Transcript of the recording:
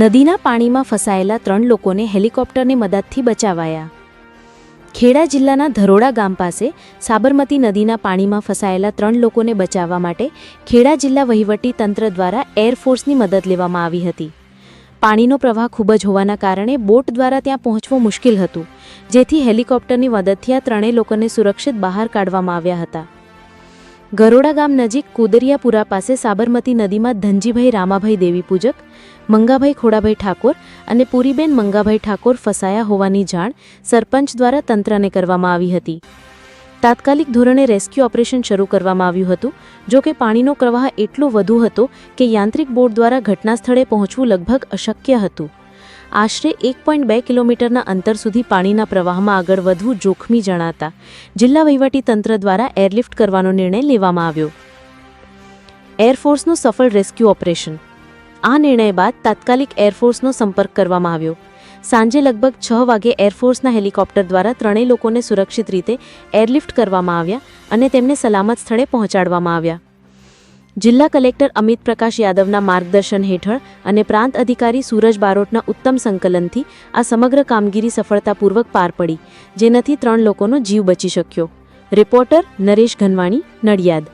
નદીના પાણીમાં ફસાયેલા ત્રણ લોકોને હેલિકોપ્ટરની મદદથી બચાવાયા. ખેડા જિલ્લાના ધરોડા ગામ પાસે સાબરમતી નદીના પાણીમાં ફસાયેલા ત્રણ લોકોને બચાવવા માટે ખેડા જિલ્લા વહીવટી તંત્ર દ્વારા એરફોર્સની મદદ લેવામાં આવી હતી. પાણીનો પ્રવાહ ખૂબ જ હોવાના કારણે બોટ દ્વારા ત્યાં પહોંચવું મુશ્કેલ હતું, જેથી હેલિકોપ્ટરની મદદથી આ ત્રણેય લોકોને સુરક્ષિત બહાર કાઢવામાં આવ્યા હતા. ગરોડા ગામ નજીક કુદરિયાપુરા પાસે સાબરમતી નદીમાં ધનજીભાઈ રામાભાઈ દેવી પૂજક, મંગાભાઈ ખોડાભાઈ ઠાકોર અને પુરીબેન મંગાભાઈ ઠાકોર ફસાયા હોવાની જાણ સરપંચ દ્વારા તંત્રને કરવામાં આવી હતી. તાત્કાલિક ધોરણે રેસ્ક્યુ ઓપરેશન શરૂ કરવામાં આવ્યું હતું, જો કે પાણીનો પ્રવાહ એટલો વધુ હતો કે યાંત્રિક બોટ દ્વારા ઘટના સ્થળે પહોંચવું લગભગ અશક્ય હતું. આશરે એક પોઈન્ટ બે કિલોમીટરના અંતર સુધી પાણીના પ્રવાહમાં આગળ વધવું જોખમી જણાતા જિલ્લા વહીવટી તંત્ર દ્વારા એરલિફ્ટ કરવાનો નિર્ણય લેવામાં આવ્યો. એરફોર્સનું સફળ રેસ્ક્યુ ઓપરેશન. આ નિર્ણય બાદ તાત્કાલિક એરફોર્સનો સંપર્ક કરવામાં આવ્યો. સાંજે લગભગ છ વાગે એરફોર્સના હેલિકોપ્ટર દ્વારા ત્રણેય લોકોને સુરક્ષિત રીતે એરલિફ્ટ કરવામાં આવ્યા અને તેમને સલામત સ્થળે પહોંચાડવામાં આવ્યા. જિલ્લા કલેક્ટર અમિત પ્રકાશ યાદવના માર્ગદર્શન હેઠળ અને પ્રાંત અધિકારી સૂરજ બારોટના ઉત્તમ સંકલનથી આ સમગ્ર કામગીરી સફળતાપૂર્વક પાર પડી, જેનાથી ત્રણ લોકોનો જીવ બચી શક્યો. રિપોર્ટર નરેશ ઘનવાણી, નડિયાદ.